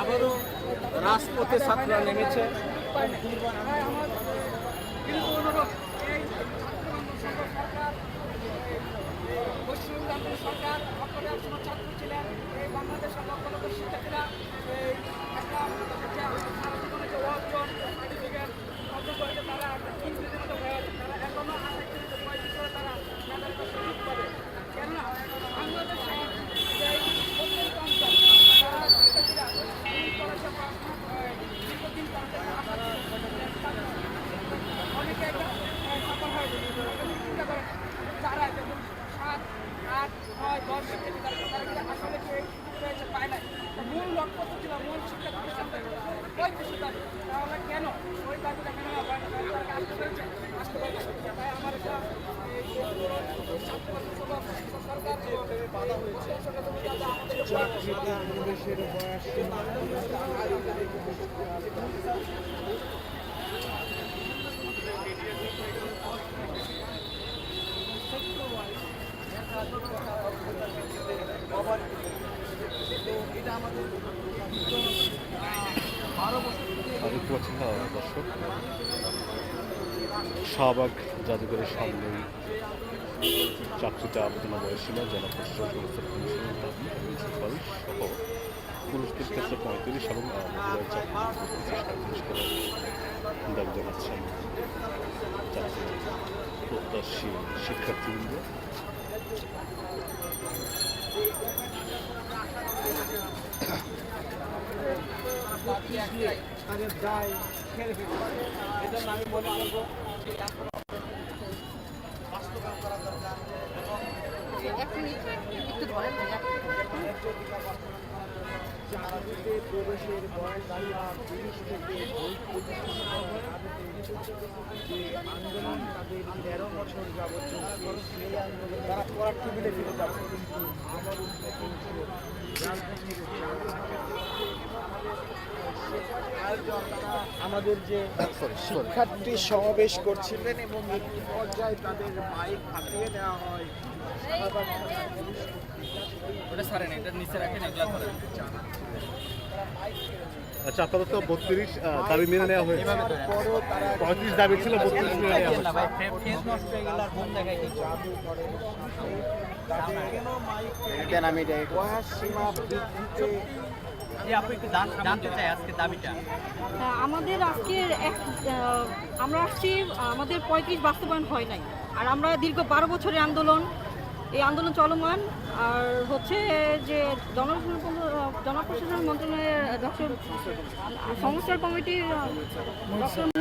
আবারও রাজপথে ছাত্ররা নেমেছে। আট নয় দশ শিক্ষার্থী তারা তারা কিন্তু আসলে কি এই সুযোগ পেয়েছে পায় নাই। মূল লক্ষ্য তো ছিল মূল শিক্ষা প্রতিষ্ঠান ওই তাহলে কেন? ওই দাবিটা কেন আসতে পেরেছে আসতে পেরেছে তাই আমার এটা সরকার বাধা হয়েছে আমাদের আর দেখতে দর্শক শাহবাগ জাদুঘরের সামনেই চাকরিতে আবেদন বয়সীমা জেলা সংস্থার কমিশনের এবং সহ পুরুষদের ক্ষেত্রে পঁয়ত্রিশ এবং দাবি জানাচ্ছেন প্রত্যাশী শিক্ষার্থীবৃন্দ। তাদের বাস্তবায়ন করা ফেলবে চাকরিতে প্রবেশের বয়স তিরিশ থেকে যে আন্দোলন তাদের তেরো বছর যাবত চলছে আমার রাজনীতির আমাদের যে শিক্ষার্থী সমাবেশ করছিলেন এবং একটি পর্যায়ে তাদের বাইক হাতিয়ে নেওয়া হয়। ওটা ছাড়েন এটা নিচে রাখেন এগুলা ধরেন আচ্ছা আপাতত বত্রিশ দাবি মেনে নেওয়া হয়েছে। পঁয়ত্রিশ দাবি ছিল বত্রিশ মেনে নেওয়া হয়েছে। হয়ে আপনি একটু জানতে চাই আজকে দাবিটা। আমাদের আজকের এক আমরা আসছি, আমাদের পঁয়ত্রিশ বাস্তবায়ন হয় নাই। আর আমরা দীর্ঘ বারো বছরের আন্দোলন, এই আন্দোলন চলমান। আর হচ্ছে যে জনপ্রশাসন মন্ত্রণালয়ের ডক্টর সংস্কার কমিটির ডক্টর